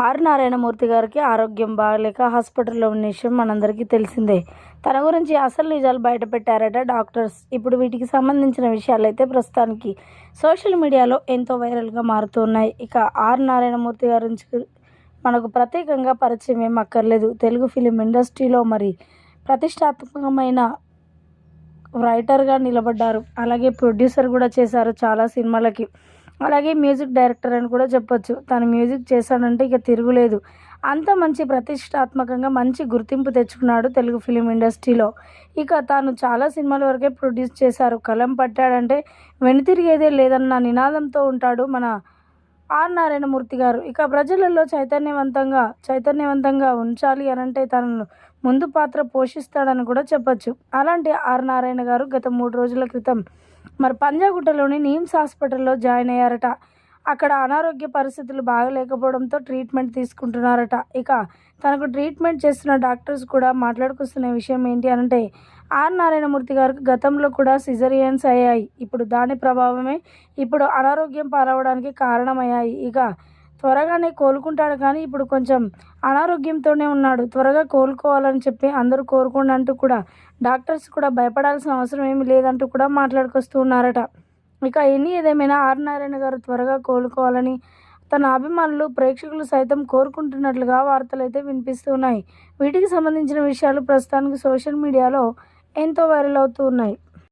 Are Narayanamurthy గారికి ఆరోగ్యం బాగలేక హాస్పిటల్లో ఉన్న విషయం మనందరికీ తెలిసిందే. తన గురించి అసలు నిజాలు బయటపెట్టారట డాక్టర్స్. ఇప్పుడు వీటికి సంబంధించిన విషయాలు అయితే ప్రస్తుతానికి సోషల్ మీడియాలో ఎంతో వైరల్గా మారుతున్నాయి. ఇక ఆర్ నారాయణమూర్తి గారి మనకు ప్రత్యేకంగా పరిచయం ఏం అక్కర్లేదు. తెలుగు ఫిలిం ఇండస్ట్రీలో మరి ప్రతిష్టాత్మకమైన రైటర్గా నిలబడ్డారు. అలాగే ప్రొడ్యూసర్ కూడా చేశారు చాలా సినిమాలకి. అలాగే మ్యూజిక్ డైరెక్టర్ అని కూడా చెప్పొచ్చు. తను మ్యూజిక్ చేశాడంటే ఇక తిరుగులేదు. అంత మంచి ప్రతిష్టాత్మకంగా మంచి గుర్తింపు తెచ్చుకున్నాడు తెలుగు ఫిలిం ఇండస్ట్రీలో. ఇక తాను చాలా సినిమాల వరకే ప్రొడ్యూస్ చేశారు. కలం పట్టాడంటే వెనుతిరిగేదే లేదన్న నినాదంతో ఉంటాడు మన ఆర్ నారాయణమూర్తి గారు. ఇక ప్రజలలో చైతన్యవంతంగా చైతన్యవంతంగా ఉంచాలి అనంటే తనను ముందు పాత్ర పోషిస్తాడని కూడా చెప్పొచ్చు. అలాంటి ఆర్ నారాయణ గారు గత మూడు రోజుల క్రితం మరి పంజాగుట్టలోని నిమ్స్ హాస్పిటల్లో జాయిన్ అయ్యారట. అక్కడ అనారోగ్య పరిస్థితులు బాగలేకపోవడంతో ట్రీట్మెంట్ తీసుకుంటున్నారట. ఇక తనకు ట్రీట్మెంట్ చేస్తున్న డాక్టర్స్ కూడా మాట్లాడుకొస్తున్న విషయం ఏంటి అంటే ఆర్ నారాయణమూర్తి గారికి గతంలో కూడా సిజరియన్స్ అయ్యాయి. ఇప్పుడు దాని ప్రభావమే ఇప్పుడు అనారోగ్యం పాలవడానికి కారణమయ్యాయి. ఇక త్వరగానే కోలుకుంటాడు కానీ ఇప్పుడు కొంచెం అనారోగ్యంతోనే ఉన్నాడు. త్వరగా కోలుకోవాలని చెప్పి అందరూ కోరుకోండి అంటూ కూడా డాక్టర్స్ కూడా భయపడాల్సిన అవసరం ఏమీ లేదంటూ కూడా మాట్లాడుకొస్తూ ఉన్నారట. ఇక ఎన్ని ఏదేమైనా ఆర్ నారాయణ గారు త్వరగా కోలుకోవాలని తన అభిమానులు ప్రేక్షకులు సైతం కోరుకుంటున్నట్లుగా వార్తలు అయితే వినిపిస్తున్నాయి వీటికి సంబంధించిన విషయాలు ప్రస్తుతానికి సోషల్ మీడియాలో ఎంతో వైరల్ అవుతూ ఉన్నాయి.